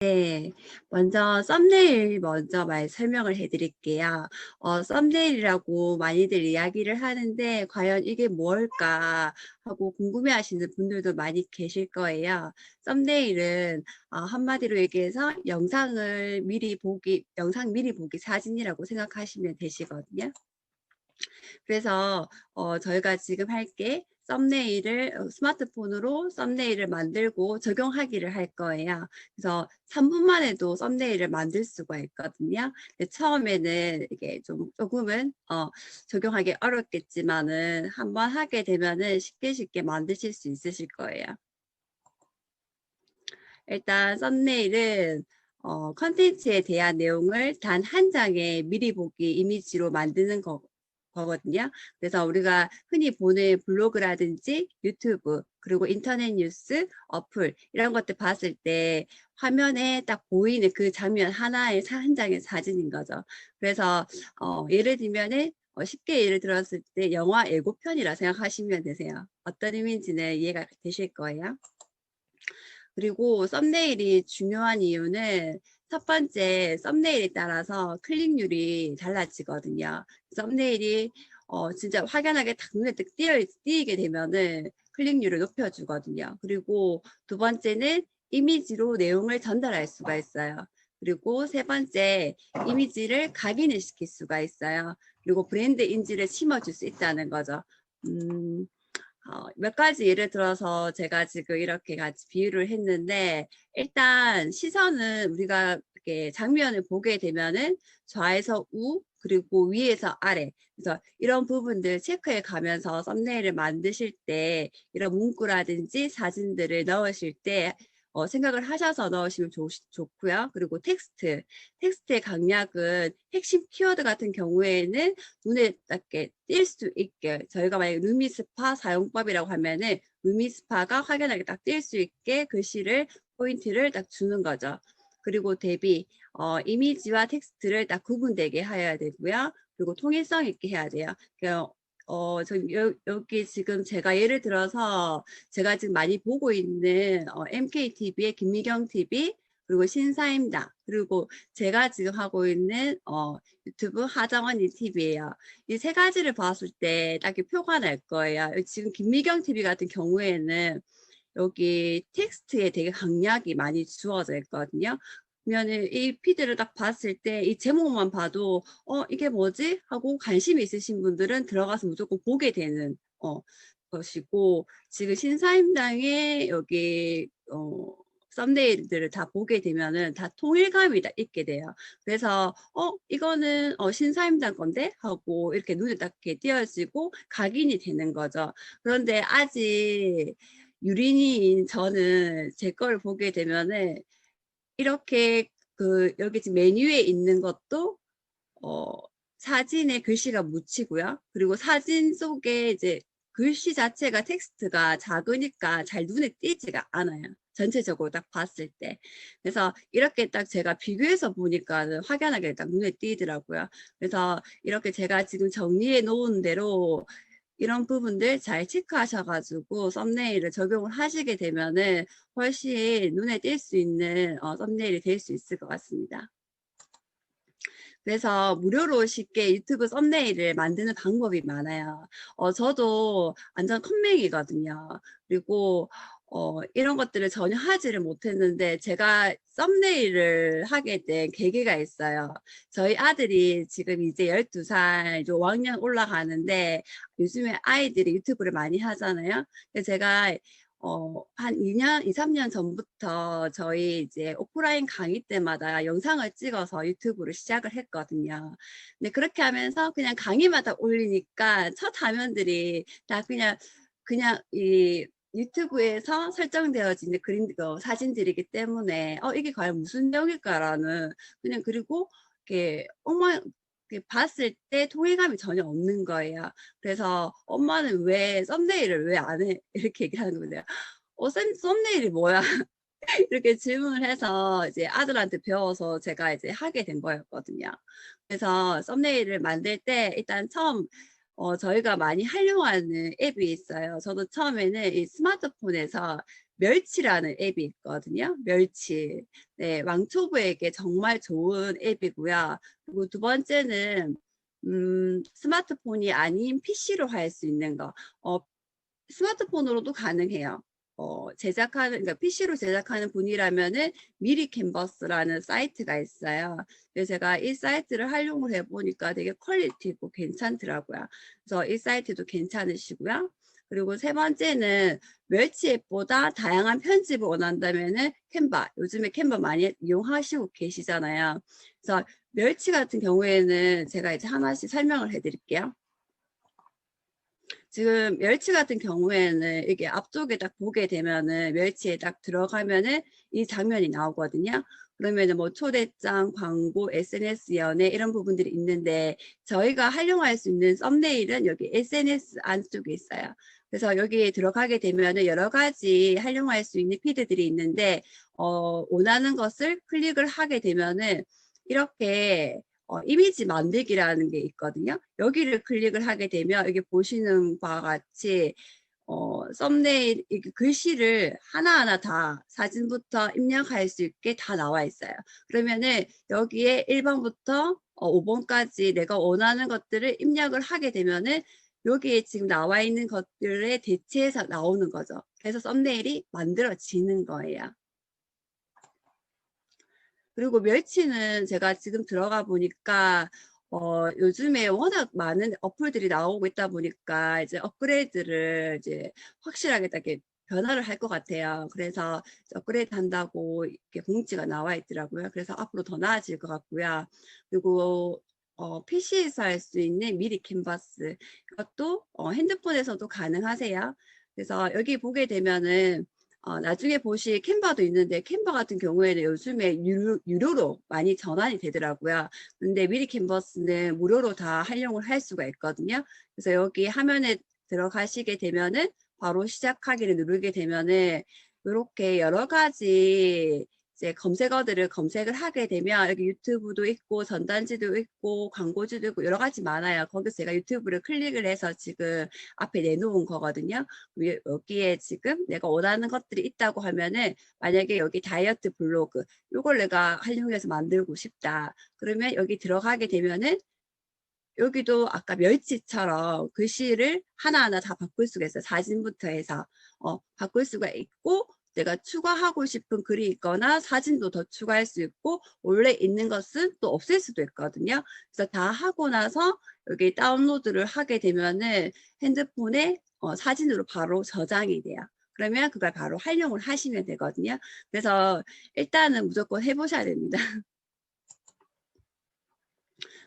네. 먼저 썸네일 먼저 말 설명을 해 드릴게요. 어 썸네일이라고 많이들 이야기를 하는데 '과연 이게 뭘까?' 하고 궁금해하시는 분들도 많이 계실 거예요. 썸네일은 어 한마디로 얘기해서 영상을 미리 보기 영상 미리 보기 사진이라고 생각하시면 되시거든요. 그래서 어 저희가 지금 할게 썸네일을 어 스마트폰으로 썸네일을 만들고 적용하기를 할 거예요. 그래서 3 분만 해도 썸네일을 만들 수가 있거든요. 처음에는 이게 좀 조금은 어 적용하기 어렵겠지만은 한번 하게 되면은 쉽게 쉽게 만드실 수 있으실 거예요. 일단 썸네일은 어 콘텐츠에 대한 내용을 단1 장의 미리 보기 이미지로 만드는 거 거거든요. 그래서 우리가 흔히 보는 블로그라든지 유튜브 그리고 인터넷 뉴스, 어플 이런 것들 봤을 때 화면에 딱 보이는 그 장면 하나의 사1 장의 사진인 거죠. 그래서 어 예를 들면은 어 쉽게 예를 들었을 때 영화 예고편이라 생각하시면 되세요. 어떤 의미인지는 이해가 되실 거예요. 그리고 썸네일이 중요한 이유는 첫 번째 썸네일에 따라서 클릭률이 달라지거든요. 썸네일이 어 진짜 확연하게 딱 눈에 딱 띄어 띄게 되면은 클릭률을 높여 주거든요. 그리고 두 번째는 이미지로 내용을 전달할 수가 있어요. 그리고 세 번째 이미지를 각인을 시킬 수가 있어요. 그리고 브랜드 인지를 심어 줄 수 있다는 거죠. 음. 어 몇 가지 예를 들어서 제가 지금 이렇게 같이 비유를 했는데 일단 시선은 우리가 이렇게 장면을 보게 되면은 좌에서 우 그리고 위에서 아래. 그래서 이런 부분들 체크해 가면서 썸네일을 만드실 때 이런 문구라든지 사진들을 넣으실 때 어 생각을 하셔서 넣으시면 좋으시 좋고요. 그리고 텍스트, 텍스트의 강약은 핵심 키워드 같은 경우에는 눈에 딱 이렇게 띌 수 있게 저희가 만약에 루미스파 사용법이라고 하면은 루미스파가 확연하게 딱 띌 수 있게 글씨를 포인트를 딱 주는 거죠. 그리고 대비 어 이미지와 텍스트를 딱 구분되게 해야 되고요. 그리고 통일성 있게 해야 돼요. 그 어저여 여기 지금 제가 예를 들어서 제가 지금 많이 보고 있는 어 MKTV의 김미경 TV 그리고 신사임당 그리고 제가 지금 하고 있는 어 유튜브 하정언니 TV예요. 이3 가지를 봤을 때딱 이렇게 표가 날 거예요. 지금 김미경 TV 같은 경우에는 여기 텍스트에 되게 강약이 많이 주어져 있거든요. 그러면은 이 피드를 딱 봤을 때 이 제목만 봐도 '어 이게 뭐지?' 하고 관심이 있으신 분들은 들어가서 무조건 보게 되는 어 것이고 지금 신사임당의 여기 어 썸네일들을 다 보게 되면은 다 통일감이 다 있게 돼요. 그래서 '어 이거는 어 신사임당 건데?' 하고 이렇게 눈에 딱 이렇게 띄어지고 각인이 되는 거죠. 그런데 아직 유린이인 저는 제 거를 보게 되면은 이렇게 그 여기 지금 메뉴에 있는 것도 어 사진에 글씨가 묻히고요. 그리고 사진 속에 이제 글씨 자체가 텍스트가 작으니까 잘 눈에 띄지가 않아요. 전체적으로 딱 봤을 때. 그래서 이렇게 딱 제가 비교해서 보니까는 확연하게 딱 눈에 띄더라고요. 그래서 이렇게 제가 지금 정리해 놓은 대로 이런 부분들 잘 체크하셔 가지고 썸네일을 적용을 하시게 되면은 훨씬 눈에 띌 수 있는 어 썸네일이 될 수 있을 것 같습니다. 그래서 무료로 쉽게 유튜브 썸네일을 만드는 방법이 많아요. 어 저도 완전 컴맹이거든요. 그리고 어 이런 것들을 전혀 하지를 못했는데 제가 썸네일을 하게 된 계기가 있어요. 저희 아들이 지금 이제 12살 이제 5 학년 올라가는데 요즘에 아이들이 유튜브를 많이 하잖아요. 그래서 제가 어 한 2 년, 2-3년 전부터 저희 이제 오프라인 강의 때마다 영상을 찍어서 유튜브를 시작을 했거든요. 근데 그렇게 하면서 그냥 강의마다 올리니까 첫 화면들이 다 그냥 그냥 이 유튜브에서 설정되어진 그림 어 사진들이기 때문에 '어 이게 과연 무슨 내용일까.'라는 그냥 그리고 이렇게 엄마 이렇게 봤을 때 통일감이 전혀 없는 거예요. 그래서 "엄마는 왜 썸네일을 왜 안 해?" 이렇게 얘기하는 거예요. "어 썸 썸네일이 뭐야?" 이렇게 질문을 해서 이제 아들한테 배워서 제가 이제 하게 된 거였거든요. 그래서 썸네일을 만들 때 일단 처음 어 저희가 많이 활용하는 앱이 있어요. 저도 처음에는 이 스마트폰에서 멸치라는 앱이 있거든요. 멸치. 네, 왕초보에게 정말 좋은 앱이고요. 그리고 두 번째는 음, 스마트폰이 아닌 PC로 할 수 있는 거. 어, 스마트폰으로도 가능해요. 어, 제작하는, 그러니까 PC로 제작하는 분이라면은 미리 캔버스라는 사이트가 있어요. 그래서 제가 이 사이트를 활용을 해보니까 되게 퀄리티 있고 괜찮더라고요. 그래서 이 사이트도 괜찮으시고요. 그리고 세 번째는 멸치 앱보다 다양한 편집을 원한다면은 캔바. 요즘에 캔바 많이 이용하시고 계시잖아요. 그래서 멸치 같은 경우에는 제가 이제 하나씩 설명을 해드릴게요. 지금 멸치 같은 경우에는 이게 앞쪽에 딱 보게 되면은 멸치에 딱 들어가면은 이 장면이 나오거든요. 그러면은 뭐 초대장, 광고, SNS 연애 이런 부분들이 있는데 저희가 활용할 수 있는 썸네일은 여기 SNS 안쪽에 있어요. 그래서 여기에 들어가게 되면은 여러 가지 활용할 수 있는 피드들이 있는데 어, 원하는 것을 클릭을 하게 되면은 이렇게 어, 이미지 만들기라는 게 있거든요. 여기를 클릭을 하게 되면 여기 보시는 바와 같이 어, 썸네일 이렇게 글씨를 하나하나 다 사진부터 입력할 수 있게 다 나와 있어요. 그러면은 여기에 1번부터 어, 5번까지 내가 원하는 것들을 입력을 하게 되면은 여기에 지금 나와 있는 것들에 대체해서 나오는 거죠. 그래서 썸네일이 만들어지는 거예요. 그리고 멸치는 제가 지금 들어가 보니까 어, 요즘에 워낙 많은 어플들이 나오고 있다 보니까 이제 업그레이드를 이제 확실하게 딱게 변화를 할 것 같아요. 그래서 업그레이드 한다고 이렇게 공지가 나와 있더라고요. 그래서 앞으로 더 나아질 것 같고요. 그리고 어, PC에서 할 수 있는 미리 캔버스 이것도 어, 핸드폰에서도 가능하세요. 그래서 여기 보게 되면은 어, 나중에 보실 캔버도 있는데 캔버 같은 경우에는 요즘에 유료, 유료 로 많이 전환이 되더라고요. 근데 미리 캔버스는 무료로 다 활용을 할 수가 있거든요. 그래서 여기 화면에 들어가시게 되면은 바로 시작하기를 누르게 되면은 이렇게 여러 가지 이제 검색어들을 검색을 하게 되면 여기 유튜브도 있고 전단지도 있고 광고주도 있고 여러 가지 많아요. 거기서 제가 유튜브를 클릭을 해서 지금 앞에 내놓은 거거든요. 여기에 지금 내가 원하는 것들이 있다고 하면은 만약에 여기 다이어트 블로그 이걸 내가 활용해서 만들고 싶다. 그러면 여기 들어가게 되면은 여기도 아까 멸치처럼 글씨를 하나하나 다 바꿀 수가 있어요. 사진부터 해서 어, 바꿀 수가 있고 내가 추가하고 싶은 글이 있거나 사진도 더 추가할 수 있고 원래 있는 것은 또 없앨 수도 있거든요. 그래서 다 하고 나서 여기 다운로드를 하게 되면은 핸드폰에 어, 사진으로 바로 저장이 돼요. 그러면 그걸 바로 활용을 하시면 되거든요. 그래서 일단은 무조건 해보셔야 됩니다.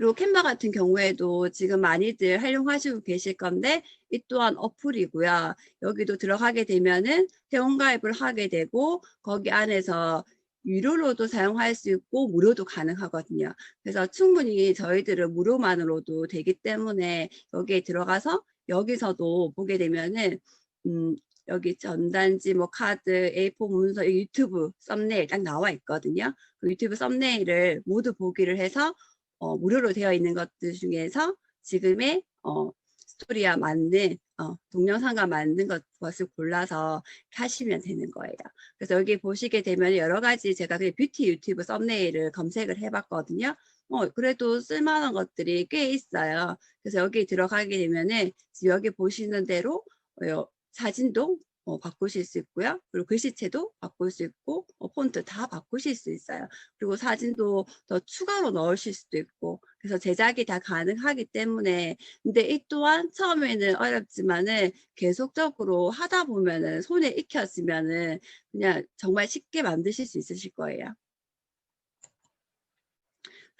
그리고 캔바 같은 경우에도 지금 많이들 활용하시고 계실 건데 이 또한 어플이고요. 여기도 들어가게 되면은 회원가입을 하게 되고 거기 안에서 유료로도 사용할 수 있고 무료도 가능하거든요. 그래서 충분히 저희들은 무료만으로도 되기 때문에 여기에 들어가서 여기서도 보게 되면은 음, 여기 전단지, 뭐 카드, A4 문서, 유튜브 썸네일 딱 나와 있거든요. 그 유튜브 썸네일을 모두 보기를 해서 어, 무료로 되어 있는 것들 중에서 지금의 어, 스토리와 맞는 어, 동영상과 맞는 것, 것을 골라서 하시면 되는 거예요. 그래서 여기 보시게 되면 여러 가지 제가 그 뷰티 유튜브 썸네일을 검색을 해봤거든요. 어, 그래도 쓸만한 것들이 꽤 있어요. 그래서 여기 들어가게 되면은 여기 보시는 대로 어, 사진도 어, 바꾸실 수 있고요. 그리고 글씨체도 바꿀 수 있고 어, 폰트 다 바꾸실 수 있어요. 그리고 사진도 더 추가로 넣으실 수도 있고 그래서 제작이 다 가능하기 때문에 근데 이 또한 처음에는 어렵지만은 계속적으로 하다 보면은 손에 익혔으면은 그냥 정말 쉽게 만드실 수 있으실 거예요.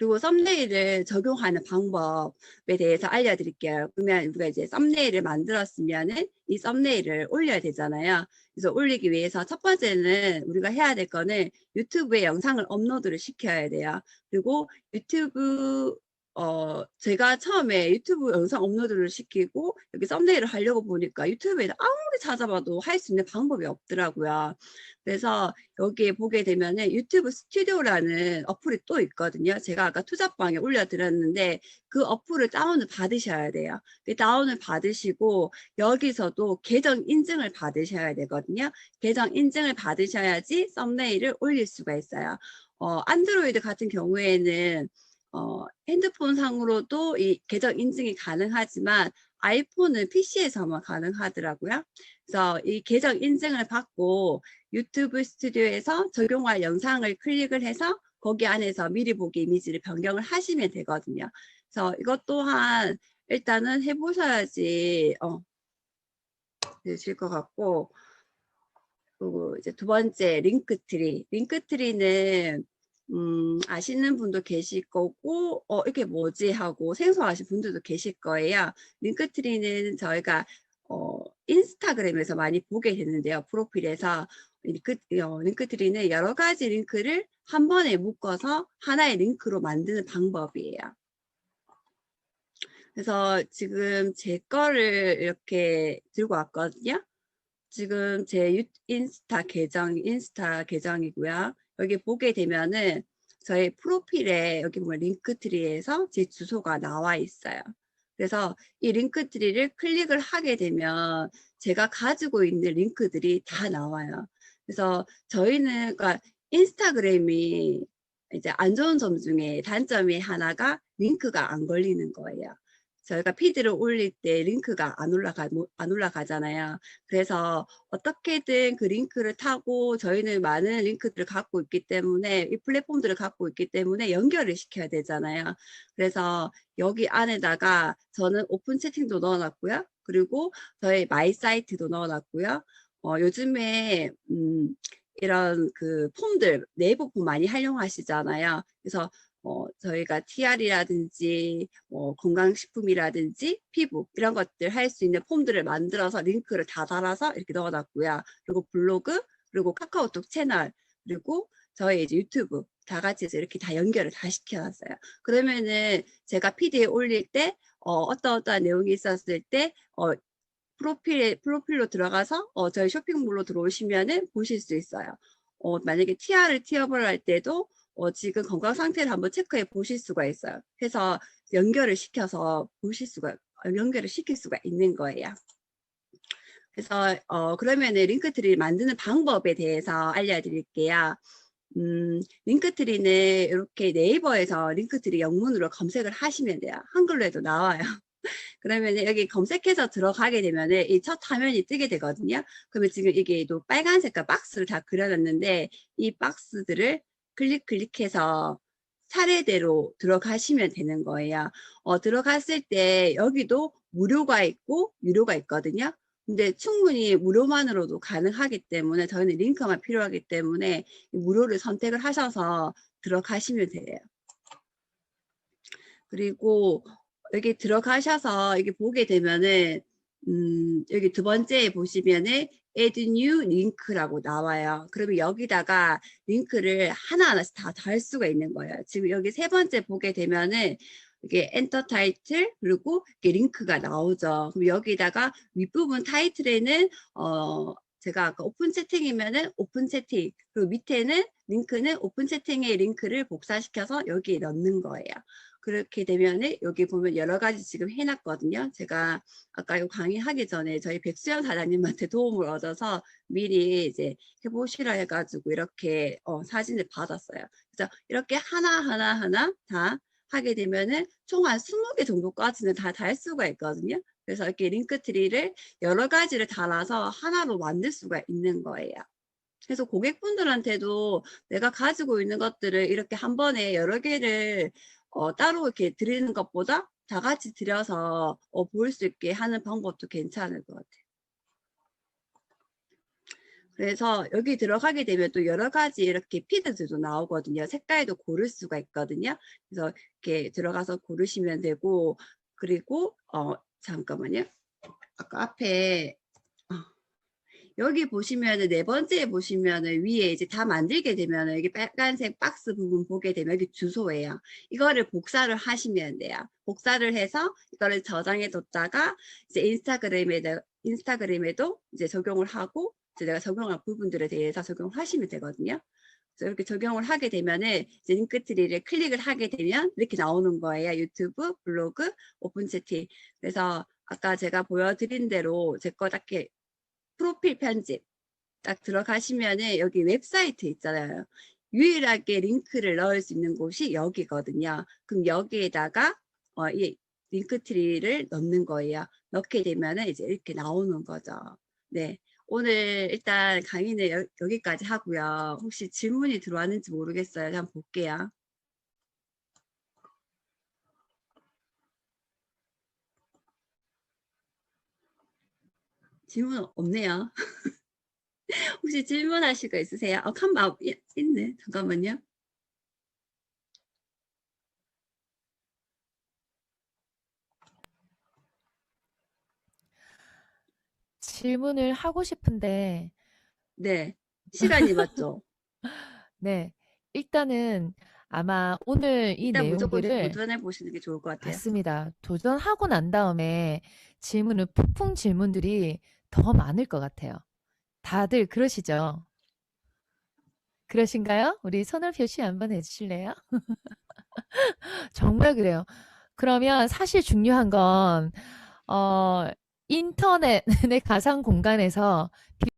그리고 썸네일을 적용하는 방법에 대해서 알려드릴게요. 그러면 우리가 이제 썸네일을 만들었으면은 이 썸네일을 올려야 되잖아요. 그래서 올리기 위해서 첫 번째는 우리가 해야 될 거는 유튜브에 영상을 업로드를 시켜야 돼요. 그리고 유튜브 어, 제가 처음에 유튜브 영상 업로드를 시키고 여기 썸네일을 하려고 보니까 유튜브에 아무리 찾아봐도 할 수 있는 방법이 없더라고요. 그래서 여기에 보게 되면은 유튜브 스튜디오라는 어플이 또 있거든요. 제가 아까 투자방에 올려드렸는데 그 어플을 다운을 받으셔야 돼요. 그 다운을 받으시고 여기서도 계정 인증을 받으셔야 되거든요. 계정 인증을 받으셔야지 썸네일을 올릴 수가 있어요. 어, 안드로이드 같은 경우에는 어, 핸드폰 상으로도 이 계정 인증이 가능하지만 아이폰은 PC에서만 가능하더라고요. 그래서 이 계정 인증을 받고 유튜브 스튜디오에서 적용할 영상을 클릭을 해서 거기 안에서 미리 보기 이미지를 변경을 하시면 되거든요. 그래서 이것 또한 일단은 해보셔야지 어, 되실 것 같고 그리고 이제 두 번째 링크트리. 링크트리는 음, 아시는 분도 계실 거고, 어, 이게 뭐지? 하고 생소하신 분들도 계실 거예요. 링크트리는 저희가, 어, 인스타그램에서 많이 보게 되는데요. 프로필에서. 링크, 어, 링크트리는 여러 가지 링크를 한 번에 묶어서 하나의 링크로 만드는 방법이에요. 그래서 지금 제 거를 이렇게 들고 왔거든요. 지금 제 유, 인스타 계정, 인스타 계정이고요. 여기 보게 되면은 저희 프로필에 여기 보면 링크트리에서 제 주소가 나와 있어요. 그래서 이 링크트리를 클릭을 하게 되면 제가 가지고 있는 링크들이 다 나와요. 그래서 저희는 그러니까 인스타그램이 이제 안 좋은 점 중에 단점이 하나가 링크가 안 걸리는 거예요. 저희가 피드를 올릴 때 링크가 안 올라가 뭐, 안 올라가잖아요. 그래서 어떻게든 그 링크를 타고 저희는 많은 링크들을 갖고 있기 때문에 이 플랫폼들을 갖고 있기 때문에 연결을 시켜야 되잖아요. 그래서 여기 안에다가 저는 오픈 채팅도 넣어놨고요. 그리고 저희 마이 사이트도 넣어놨고요. 어, 요즘에 음, 이런 그 폼들 네이버 폼 많이 활용하시잖아요. 그래서 어, 저희가 TR이라든지 뭐 건강식품이라든지 피부 이런 것들 할 수 있는 폼들을 만들어서 링크를 다 달아서 이렇게 넣어놨고요. 그리고 블로그 그리고 카카오톡 채널 그리고 저희 이제 유튜브 다 같이 해서 이렇게 다 연결을 다 시켜놨어요. 그러면은 제가 피드에 올릴 때 어, 어떤 어떤 내용이 있었을 때 어, 프로필에 프로필로 들어가서 어, 저희 쇼핑몰로 들어오시면은 보실 수 있어요. 어, 만약에 TR을 티업을 할 때도 어, 지금 건강 상태를 한번 체크해 보실 수가 있어요. 해서 연결을 시켜서 보실 수가 어, 연결을 시킬 수가 있는 거예요. 그래서 어, 그러면은 링크트리를 만드는 방법에 대해서 알려드릴게요. 음, 링크트리는 이렇게 네이버에서 링크트리 영문으로 검색을 하시면 돼요. 한글로 해도 나와요. 그러면 여기 검색해서 들어가게 되면 이 첫 화면이 뜨게 되거든요. 그러면 지금 이게 또 빨간 색깔 박스를 다 그려놨는데 이 박스들을 클릭 클릭해서 차례대로 들어가시면 되는 거예요. 어, 들어갔을 때 여기도 무료가 있고 유료가 있거든요. 근데 충분히 무료만으로도 가능하기 때문에 저희는 링크만 필요하기 때문에 무료를 선택을 하셔서 들어가시면 돼요. 그리고 여기 들어가셔서 여기 보게 되면은 음, 여기 두 번째에 보시면은 add new link라고 나와요. 그러면 여기다가 링크를 하나하나씩 다 달 수가 있는 거예요. 지금 여기 세 번째 보게 되면은 이게 엔터 타이틀 그리고 이게 링크가 나오죠. 그럼 여기다가 윗부분 타이틀에는 어 제가 아까 오픈 채팅이면은 오픈 채팅 그리고 밑에는 링크는 오픈 채팅의 링크를 복사시켜서 여기에 넣는 거예요. 그렇게 되면은 여기 보면 여러 가지 지금 해놨거든요. 제가 아까 이 강의하기 전에 저희 백수영 사장님한테 도움을 얻어서 미리 이제 해보시라 해가지고 이렇게 어, 사진을 받았어요. 그래서 이렇게 하나하나 하나 다 하게 되면은 총 한 20개 정도까지는 다 달 수가 있거든요. 그래서 이렇게 링크 트리를 여러 가지를 달아서 하나로 만들 수가 있는 거예요. 그래서 고객분들한테도 내가 가지고 있는 것들을 이렇게 한 번에 여러 개를 어, 따로 이렇게 드리는 것보다 다 같이 드려서 어, 보일 수 있게 하는 방법도 괜찮을 것 같아요. 그래서 여기 들어가게 되면 또 여러 가지 이렇게 피드들도 나오거든요. 색깔도 고를 수가 있거든요. 그래서 이렇게 들어가서 고르시면 되고 그리고 어 잠깐만요. 아까 앞에 어, 여기 보시면은 네 번째 보시면은 위에 이제 다 만들게 되면은 여기 빨간색 박스 부분 보게 되면 여기 주소예요. 이거를 복사를 하시면 돼요. 복사를 해서 이거를 저장해 뒀다가 이제 인스타그램에도 인스타그램에도 이제 적용을 하고 이제 내가 적용할 부분들에 대해서 적용을 하시면 되거든요. 이렇게 적용을 하게 되면 은 이제 링크트리를 클릭을 하게 되면 이렇게 나오는 거예요. 유튜브, 블로그, 오픈 채팅. 그래서 아까 제가 보여드린 대로 제 거딱 이렇게 프로필 편집 딱 들어가시면은 여기 웹사이트 있잖아요. 유일하게 링크를 넣을 수 있는 곳이 여기거든요. 그럼 여기에다가 어, 이 링크 트리를 넣는 거예요. 넣게 되면은 이제 이렇게 나오는 거죠. 네. 오늘 일단 강의는 여, 여기까지 하고요. 혹시 질문이 들어왔는지 모르겠어요. 한번 볼게요. 질문 없네요. 혹시 질문하실 거 있으세요? 어, 칸마 예, 있네. 잠깐만요. 질문을 하고 싶은데, 네. 시간이 맞죠? 네. 일단은 아마 오늘 이 일단 무조건 내용들을 도전해 보시는 게 좋을 것 같아요. 맞습니다. 도전하고 난 다음에 질문을 폭풍 질문들이 더 많을 것 같아요. 다들 그러시죠? 그러신가요? 우리 손을 표시 한번 해주실래요? 정말 그래요. 그러면 사실 중요한 건, 어, 인터넷의 가상 공간에서